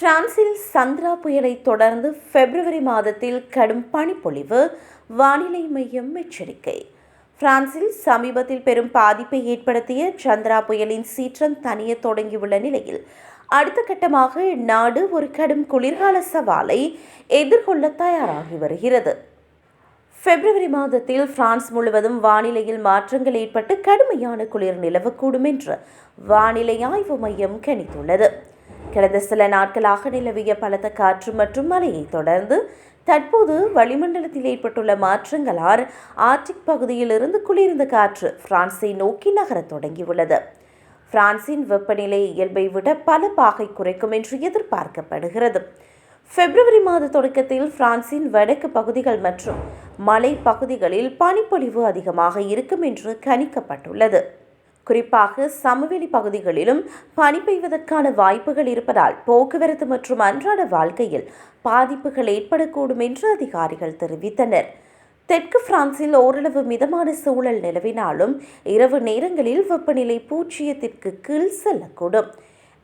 பிரான்சில் சந்திரா புயலை தொடர்ந்து பிப்ரவரி மாதத்தில் கடும் பனிப்பொழிவு வானிலை மையம் எச்சரிக்கை. பிரான்சில் சமீபத்தில் பெரும் பாதிப்பை ஏற்படுத்திய சந்திரா புயலின் சீற்றம் தனிய தொடங்கியுள்ள நிலையில் அடுத்த கட்டமாக நாடு ஒரு கடும் குளிர்கால சவாலை எதிர்கொள்ள தயாராகி வருகிறது. பிப்ரவரி மாதத்தில் பிரான்ஸ் முழுவதும் வானிலையில் மாற்றங்கள் ஏற்பட்டு கடுமையான குளிர் நிலவக்கூடும் என்று வானிலை ஆய்வு மையம் கணித்துள்ளது. கடந்த சில நாட்களாக நிலவிய பலத்த காற்று மற்றும் மழையை தொடர்ந்து தற்போது வளிமண்டலத்தில் ஏற்பட்டுள்ள மாற்றங்களால் ஆர்டிக் பகுதியிலிருந்து குளிர்ந்த காற்று பிரான்ஸை நோக்கி நகரத் தொடங்கியுள்ளது. பிரான்சின் வெப்பநிலை இயல்பை விட பல பாகை குறைக்கும் என்று எதிர்பார்க்கப்படுகிறது. பிப்ரவரி மாத தொடக்கத்தில் பிரான்சின் வடக்கு பகுதிகள் மற்றும் மலை பகுதிகளில் பனிப்பொழிவு அதிகமாக இருக்கும் என்று கணிக்கப்பட்டுள்ளது. குறிப்பாக சமவெளி பகுதிகளிலும் பனி பெய்வதற்கான வாய்ப்புகள் இருப்பதால் போக்குவரத்து மற்றும் அன்றாட வாழ்க்கையில் பாதிப்புகள் ஏற்படக்கூடும் என்று அதிகாரிகள் தெரிவித்தனர். தெற்கு பிரான்சில் ஓரளவு மிதமான சூழல் நிலவினாலும் இரவு நேரங்களில் வெப்பநிலை பூஜ்ஜியத்திற்கு கீழ் செல்லக்கூடும்.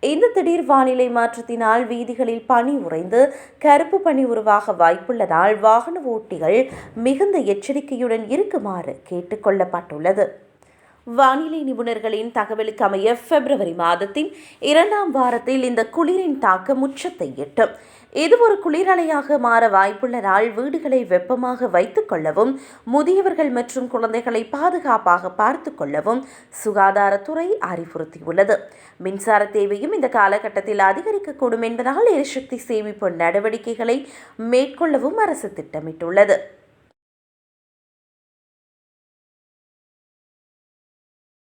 இந்த திடீர் வானிலை மாற்றத்தினால் வீதிகளில் பனி உறைந்து கருப்பு பனி உருவாக வாய்ப்புள்ளதால் வாகன ஓட்டிகள் மிகுந்த எச்சரிக்கையுடன் இருக்குமாறு கேட்டுக்கொள்ளப்பட்டுள்ளது வானிலை நிபுணர்களின் தகவலுக்கு அமைய பிப்ரவரி மாதத்தின் இரண்டாம் வாரத்தில் இந்த குளிரின் தாக்கம் உச்சத்தை எட்டும். இது ஒரு குளிரலையாக மாற வாய்ப்புள்ளதால் வீடுகளை வெப்பமாக வைத்துக் கொள்ளவும் முதியவர்கள் மற்றும் குழந்தைகளை பாதுகாப்பாக பார்த்து கொள்ளவும் சுகாதாரத்துறை அறிவுறுத்தியுள்ளது. மின்சார தேவையும் இந்த காலகட்டத்தில் அதிகரிக்கக்கூடும் என்பதால் எரிசக்தி சேமிப்பு நடவடிக்கைகளை மேற்கொள்ளவும் அரசு திட்டமிட்டுள்ளது.